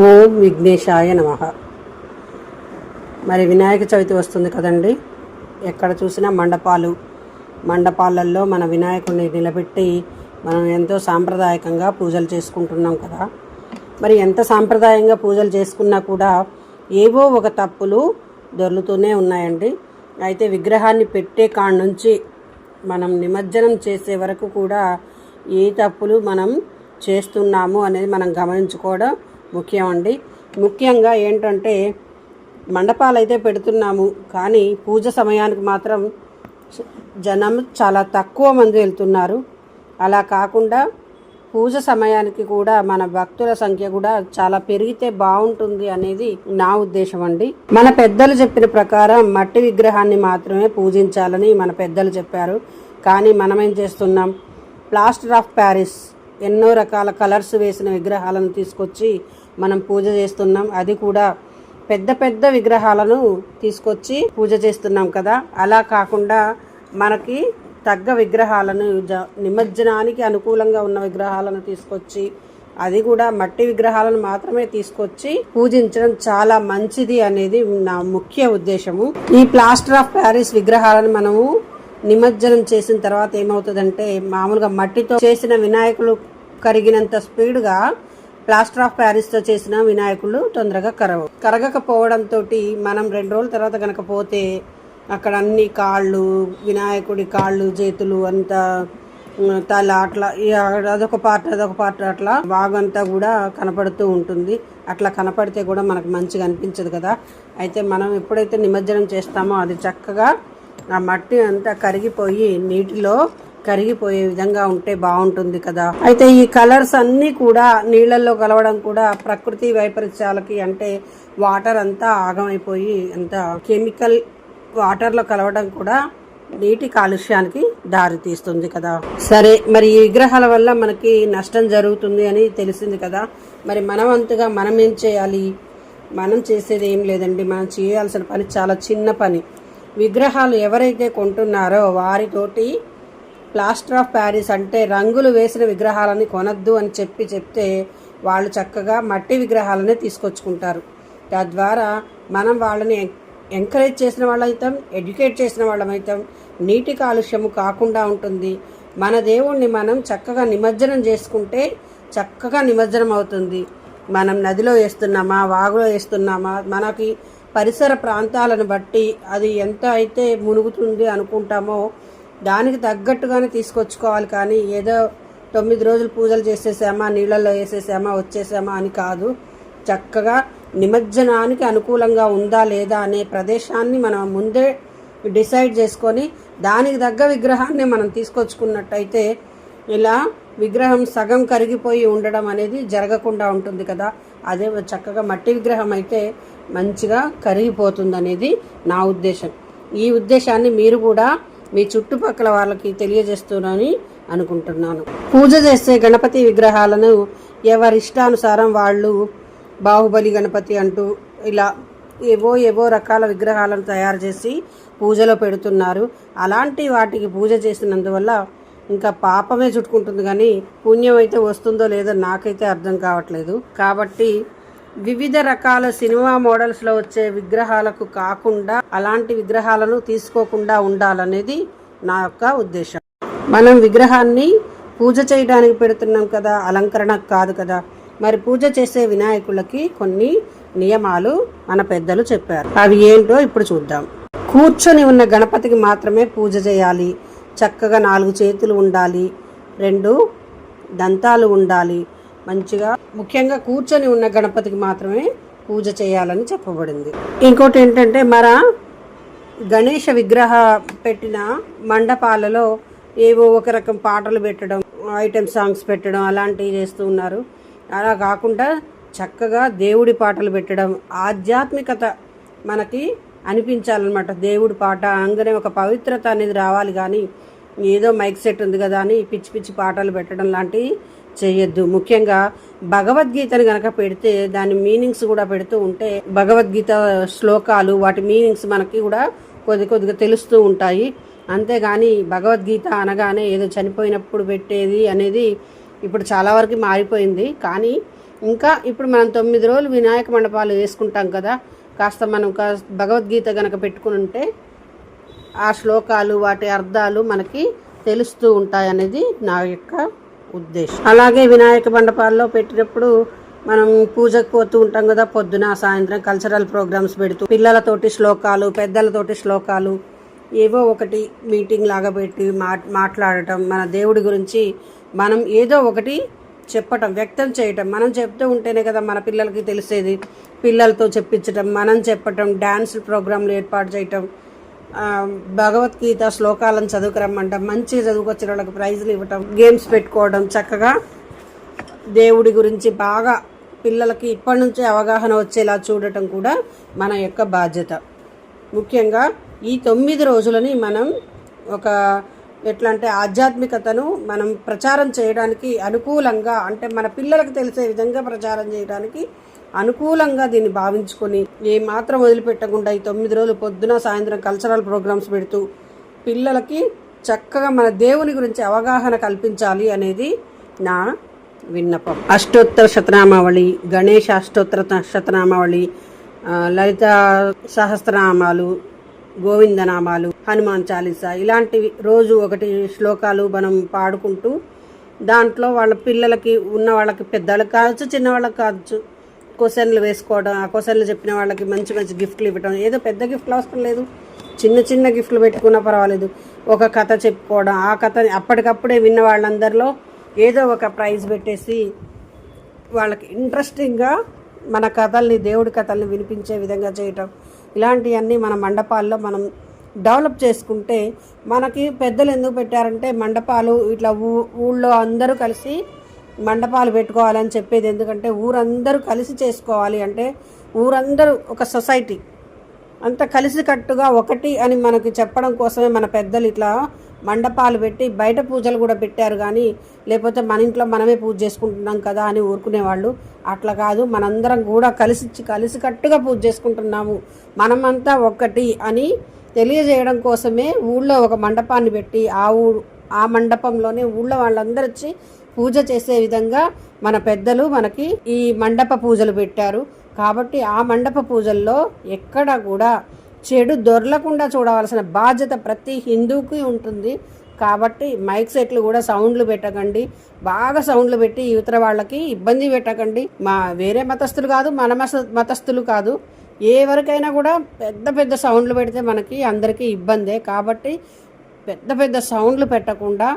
ఓం విఘ్నేశాయ నమ. మరి వినాయక చవితి వస్తుంది కదండి. ఎక్కడ చూసినా మండపాలు మండపాలల్లో మన వినాయకుడిని నిలబెట్టి మనం ఎంతో సాంప్రదాయకంగా పూజలు చేసుకుంటున్నాం కదా. మరి ఎంత సాంప్రదాయంగా పూజలు చేసుకున్నా కూడా ఏవో ఒక తప్పులు దొర్లుతూనే ఉన్నాయండి. అయితే విగ్రహాన్ని పెట్టే కాడ నుంచి మనం నిమజ్జనం చేసే వరకు కూడా ఏ తప్పులు మనం చేస్తున్నాము అనేది మనం గమనించుకోవడం ముఖ్యం అండి ముఖ్యంగా ఏంటంటే మండపాలు అయితే పెడుతున్నాము కానీ పూజ సమయానికి మాత్రం జనం చాలా తక్కువ మంది వెళ్తున్నారు. అలా కాకుండా పూజ సమయానికి కూడా మన భక్తుల సంఖ్య కూడా చాలా పెరిగితే బాగుంటుంది అనేది నా ఉద్దేశం అండి మన పెద్దలు చెప్పిన ప్రకారం మట్టి విగ్రహాన్ని మాత్రమే పూజించాలని మన పెద్దలు చెప్పారు. కానీ మనం ఏం చేస్తున్నాం? ప్లాస్టర్ ఆఫ్ ప్యారిస్ ఎన్నో రకాల కలర్స్ వేసిన విగ్రహాలను తీసుకొచ్చి మనం పూజ చేస్తున్నాం. అది కూడా పెద్ద పెద్ద విగ్రహాలను తీసుకొచ్చి పూజ చేస్తున్నాం కదా. అలా కాకుండా మనకి తగ్గ విగ్రహాలను జ- నిమజ్జనానికి అనుకూలంగా ఉన్న విగ్రహాలను తీసుకొచ్చి అది కూడా మట్టి విగ్రహాలను మాత్రమే తీసుకొచ్చి పూజించడం చాలా మంచిది అనేది నా ముఖ్య ఉద్దేశము. ఈ ప్లాస్టర్ ఆఫ్ ప్యారిస్ విగ్రహాలను మనము నిమజ్జనం చేసిన తర్వాత ఏమవుతుందంటే మామూలుగా మట్టితో చేసిన వినాయకులు కరిగినంత స్పీడ్గా ప్లాస్టర్ ఆఫ్ ప్యారిస్తో చేసిన వినాయకులు తొందరగా కరగవు కరగకపోవడంతో మనం రెండు రోజుల తర్వాత కనుక పోతే అక్కడ అన్ని కాళ్ళు వినాయకుడి కాళ్ళు చేతులు అంతా తల అట్లా ఇక అదొక పార్ట్ అదొక పార్ట్ అట్లా బాగంతా కూడా కనపడుతూ ఉంటుంది. అట్లా కనపడితే కూడా మనకు మంచిగా అనిపించదు కదా. అయితే మనం ఎప్పుడైతే నిమజ్జనం చేస్తామో అది చక్కగా ఆ మట్టి అంతా కరిగిపోయి నీటిలో కరిగిపోయే విధంగా ఉంటే బాగుంటుంది కదా. అయితే ఈ కలర్స్ అన్నీ కూడా నీళ్ళల్లో కలవడం కూడా ప్రకృతి వైపరీత్యాలకి అంటే వాటర్ అంతా ఆగమైపోయి అంత కెమికల్ వాటర్లో కలవడం కూడా నీటి కాలుష్యానికి దారితీస్తుంది కదా. సరే మరి ఈ విగ్రహాల వల్ల మనకి నష్టం జరుగుతుంది అని తెలిసింది కదా. మరి మనవంతుగా మనం ఏం చేయాలి? మనం చేసేది ఏం లేదండి. మనం చేయాల్సిన పని చాలా చిన్న పని. విగ్రహాలు ఎవరైతే కొంటున్నారో వారితోటి ప్లాస్టర్ ఆఫ్ ప్యారిస్ అంటే రంగులు వేసిన విగ్రహాలని కొనద్దు అని చెప్పి చెప్తే వాళ్ళు చక్కగా మట్టి విగ్రహాలనే తీసుకొచ్చుకుంటారు. తద్వారా మనం వాళ్ళని ఎంకరేజ్ చేసిన వాళ్ళైతాం ఎడ్యుకేట్ చేసిన వాళ్ళమైతాం నీటి కాలుష్యము కాకుండా ఉంటుంది. మన దేవుణ్ణి మనం చక్కగా నిమజ్జనం చేసుకుంటే చక్కగా నిమజ్జనం అవుతుంది. మనం నదిలో వేస్తున్నామా వాగులో వేస్తున్నామా మనకి పరిసర ప్రాంతాలను బట్టి అది ఎంత అయితే మునుగుతుంది అనుకుంటామో దానికి తగ్గట్టుగానే తీసుకొచ్చుకోవాలి కానీ ఏదో తొమ్మిది రోజులు పూజలు చేసేసామా నీళ్ళల్లో వేసేసామా వచ్చేసామా అని కాదు. చక్కగా నిమజ్జనానికి అనుకూలంగా ఉందా లేదా అనే ప్రదేశాన్ని మనం ముందే డిసైడ్ చేసుకొని దానికి తగ్గ విగ్రహాన్ని మనం తీసుకొచ్చుకున్నట్టయితే ఇలా విగ్రహం సగం కరిగిపోయి ఉండడం అనేది జరగకుండా ఉంటుంది కదా. అదే చక్కగా మట్టి విగ్రహం అయితే మంచిగా కరిగిపోతుంది అనేది నా ఉద్దేశం. ఈ ఉద్దేశాన్ని మీరు కూడా మీ చుట్టుపక్కల వాళ్ళకి తెలియజేస్తున్నానని అనుకుంటున్నాను. పూజ చేసే గణపతి విగ్రహాలను ఎవరి ఇష్టానుసారం వాళ్ళు బాహుబలి గణపతి అంటూ ఇలా ఏవో ఏవో రకాల విగ్రహాలను తయారు చేసి పూజలో పెడుతున్నారు. అలాంటి వాటికి పూజ చేసినందువల్ల ఇంకా పాపమే చుట్టుకుంటుంది కానీ పుణ్యం అయితే వస్తుందో లేదో నాకైతే అర్థం కావట్లేదు. కాబట్టి వివిధ రకాల సినిమా మోడల్స్లో వచ్చే విగ్రహాలకు కాకుండా అలాంటి విగ్రహాలను తీసుకోకుండా ఉండాలనేది నా యొక్క ఉద్దేశం. మనం విగ్రహాన్ని పూజ చేయడానికి పెడుతున్నాం కదా అలంకరణ కాదు కదా. మరి పూజ చేసే వినాయకులకి కొన్ని నియమాలు మన పెద్దలు చెప్పారు. అవి ఏంటో ఇప్పుడు చూద్దాం. కూర్చొని ఉన్న గణపతికి మాత్రమే పూజ చేయాలి. చక్కగా నాలుగు చేతులు ఉండాలి. రెండు దంతాలు ఉండాలి. మంచిగా ముఖ్యంగా కూర్చొని ఉన్న గణపతికి మాత్రమే పూజ చేయాలని చెప్పబడింది. ఇంకోటి ఏంటంటే మన గణేష విగ్రహ పెట్టిన మండపాలలో ఏవో ఒక రకం పాటలు పెట్టడం ఐటెం సాంగ్స్ పెట్టడం అలాంటివి చేస్తూ ఉన్నారు. అలా కాకుండా చక్కగా దేవుడి పాటలు పెట్టడం ఆధ్యాత్మికత మనకి అనిపించాలన్నమాట. దేవుడి పాట అనగానే ఒక పవిత్రత అనేది రావాలి కానీ ఏదో మైక్ సెట్ ఉంది కదా అని పిచ్చి పిచ్చి పాటలు పెట్టడం లాంటివి చేయొద్దు. ముఖ్యంగా భగవద్గీతను గనక పెడితే దాని మీనింగ్స్ కూడా పెడుతూ ఉంటే భగవద్గీత శ్లోకాలు వాటి మీనింగ్స్ మనకి కూడా కొద్ది కొద్దిగా తెలుస్తూ ఉంటాయి. అంతేగాని భగవద్గీత అనగానే ఏదో చనిపోయినప్పుడు పెట్టేది అనేది ఇప్పుడు చాలా వరకు మారిపోయింది. కానీ ఇంకా ఇప్పుడు మనం తొమ్మిది రోజులు వినాయక మండపాలు వేసుకుంటాం కదా కాస్త మనం కాస్త భగవద్గీత గనక పెట్టుకుని ఉంటే ఆ శ్లోకాలు వాటి అర్థాలు మనకి తెలుస్తూ ఉంటాయనేది నా యొక్క ఉద్దేశం. అలాగే వినాయక మండపాల్లో పెట్టినప్పుడు మనం పూజకు పోతూ ఉంటాం కదా పొద్దున సాయంత్రం కల్చరల్ ప్రోగ్రామ్స్ పెడుతూ పిల్లలతోటి శ్లోకాలు పెద్దలతోటి శ్లోకాలు ఏవో ఒకటి మీటింగ్ లాగా పెట్టి మాట్లాడటం మన దేవుడి గురించి మనం ఏదో ఒకటి చెప్పటం వ్యక్తం చేయటం. మనం చెప్తూ ఉంటేనే కదా మన పిల్లలకి తెలిసేది. పిల్లలతో చెప్పించటం మనం చెప్పటం డ్యాన్స్ ప్రోగ్రాంలు ఏర్పాటు చేయటం. భగవద్గీత శ్లోకాలను చదువుకురమ్మంటాం. మంచిగా చదువుకొచ్చిన వాళ్ళకి ప్రైజులు ఇవ్వటం గేమ్స్ పెట్టుకోవడం చక్కగా దేవుడి గురించి బాగా పిల్లలకి ఇప్పటి నుంచే అవగాహన వచ్చేలా చూడటం కూడా మన యొక్క బాధ్యత. ముఖ్యంగా ఈ తొమ్మిది రోజులని మనం ఒక ఎట్లా అంటే ఆధ్యాత్మికతను మనం ప్రచారం చేయడానికి అనుకూలంగా అంటే మన పిల్లలకు తెలిసే విధంగా ప్రచారం చేయడానికి అనుకూలంగా దీన్ని భావించుకొని ఏ మాత్రం వదిలిపెట్టకుండా ఈ తొమ్మిది రోజులు పొద్దున సాయంత్రం కల్చరల్ ప్రోగ్రామ్స్ పెడుతూ పిల్లలకి చక్కగా మన దేవుని గురించి అవగాహన కల్పించాలి అనేది నా విన్నపం. అష్టోత్తర శతనామావళి గణేష అష్టోత్తర శతనామావళి లలిత సహస్రనామాలు గోవిందనామాలు హనుమాన్ చాలీసా ఇలాంటివి రోజు ఒకటి శ్లోకాలు మనం పాడుకుంటూ దాంట్లో వాళ్ళ పిల్లలకి ఉన్న వాళ్ళకి పెద్దవాళ్ళకి కావచ్చు చిన్నవాళ్ళకి కావచ్చు క్వశ్చన్లు వేసుకోవడం ఆ క్వశ్చన్లు చెప్పిన వాళ్ళకి మంచి మంచి గిఫ్ట్లు ఇవ్వడం ఏదో పెద్ద గిఫ్ట్లు అవసరం లేదు. చిన్న చిన్న గిఫ్ట్లు పెట్టుకున్నా పర్వాలేదు. ఒక కథ చెప్పుకోవడం ఆ కథని అప్పటికప్పుడే విన్న వాళ్ళందరిలో ఏదో ఒక ప్రైజ్ పెట్టేసి వాళ్ళకి ఇంట్రెస్టింగ్గా మన కథల్ని దేవుడి కథల్ని వినిపించే విధంగా చేయటం. ఇలాంటివన్నీ మన మండపాల్లో మనం డెవలప్ చేసుకుంటే మనకి పెద్దలు ఎందుకు పెట్టారంటే మండపాలు ఇట్లా ఊ ఊళ్ళో అందరూ కలిసి మండపాలు పెట్టుకోవాలని చెప్పేది ఎందుకంటే ఊరందరూ కలిసి చేసుకోవాలి అంటే ఊరందరూ ఒక సొసైటీ. అంత కలిసికట్టుగా ఒకటి అని మనకి చెప్పడం కోసమే మన పెద్దలు ఇట్లా మండపాలు పెట్టి బయట పూజలు కూడా పెట్టారు కానీ లేకపోతే మన ఇంట్లో మనమే పూజ చేసుకుంటున్నాం కదా అని ఊరుకునేవాళ్ళు. అట్లా కాదు మనందరం కూడా కలిసి కలిసికట్టుగా పూజ చేసుకుంటున్నాము. మనమంతా ఒక్కటి అని తెలియజేయడం కోసమే ఊళ్ళో ఒక మండపాన్ని పెట్టి ఆ ఊ ఆ మండపంలోనే ఊళ్ళో వాళ్ళందరూ వచ్చి పూజ చేసే విధంగా మన పెద్దలు మనకి ఈ మండప పూజలు పెట్టారు. కాబట్టి ఆ మండప పూజల్లో ఎక్కడ కూడా చెడు దొరలకుండా చూడవలసిన బాధ్యత ప్రతి హిందూకి ఉంటుంది. కాబట్టి మైక్ సెట్లు కూడా సౌండ్లు పెట్టకండి. బాగా సౌండ్లు పెట్టి యువతర వాళ్ళకి ఇబ్బంది పెట్టకండి. మా వేరే మతస్థులు కాదు మన మత మతస్థులు కాదు. ఏ వరకైనా కూడా పెద్ద పెద్ద సౌండ్లు పెడితే మనకి అందరికీ ఇబ్బందే. కాబట్టి పెద్ద పెద్ద సౌండ్లు పెట్టకుండా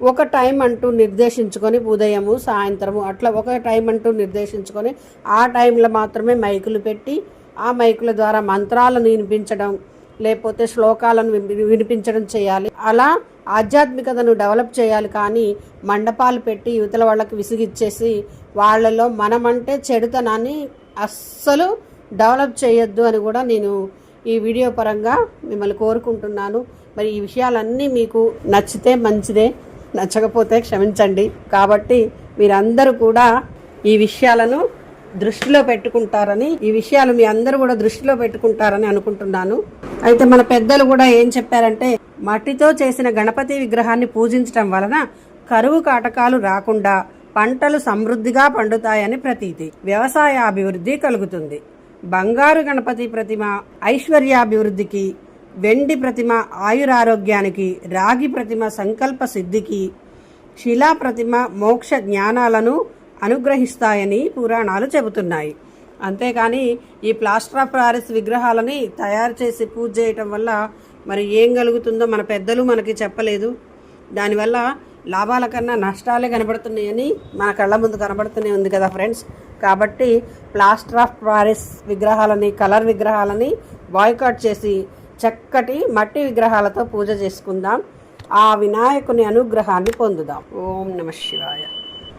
ఒక టైం అంటూ నిర్దేశించుకొని ఉదయము సాయంత్రము అట్లా ఒక టైం అంటూ నిర్దేశించుకొని ఆ టైంలో మాత్రమే మైకులు పెట్టి ఆ మైకుల ద్వారా మంత్రాలను వినిపించడం లేకపోతే శ్లోకాలను విని- వినిపించడం చేయాలి. అలా ఆధ్యాత్మికతను డెవలప్ చేయాలి కానీ మండపాలు పెట్టి యువతల వాళ్ళకి విసిగిచ్చేసి వాళ్ళలో మనమంటే చెడుతనాన్ని అస్సలు డెవలప్ చేయొద్దు అని కూడా నేను ఈ వీడియో పరంగా మిమ్మల్ని కోరుకుంటున్నాను. మరి ఈ విషయాలన్నీ మీకు నచ్చితే మంచిదే. నచ్చకపోతే క్షమించండి. కాబట్టి మీరందరూ కూడా ఈ విషయాలను దృష్టిలో పెట్టుకుంటారని ఈ విషయాలు మీ అందరూ కూడా దృష్టిలో పెట్టుకుంటారని అనుకుంటున్నాను. అయితే మన పెద్దలు కూడా ఏం చెప్పారంటే మట్టితో చేసిన గణపతి విగ్రహాన్ని పూజించటం వలన కరువు కాటకాలు రాకుండా పంటలు సమృద్ధిగా పండుతాయని ప్రతీతి. వ్యవసాయ అభివృద్ధి కలుగుతుంది. బంగారు గణపతి ప్రతిమ ఐశ్వర్యాభివృద్ధికి వెండి ప్రతిమ ఆయురారోగ్యానికి రాగి ప్రతిమ సంకల్ప సిద్ధికి శిలా ప్రతిమ మోక్ష జ్ఞానాలను అనుగ్రహిస్తాయని పురాణాలు చెబుతున్నాయి. అంతేకాని ఈ ప్లాస్టర్ ఆఫ్ ప్యారిస్ విగ్రహాలని తయారు చేసి పూజ చేయటం వల్ల మరి ఏం కలుగుతుందో మన పెద్దలు మనకి చెప్పలేదు. దానివల్ల లాభాల కన్నా నష్టాలే కనబడుతున్నాయని మన కళ్ళ ముందు కనబడుతూనే ఉంది కదా ఫ్రెండ్స్. కాబట్టి ప్లాస్టర్ ఆఫ్ ప్యారిస్ విగ్రహాలని కలర్ విగ్రహాలని బాయ్కాట్ చేసి చక్కటి మట్టి విగ్రహాలతో పూజ చేసుకుందాం. ఆ వినాయకుని అనుగ్రహాన్ని పొందుదాం. ఓం నమ శివాయ.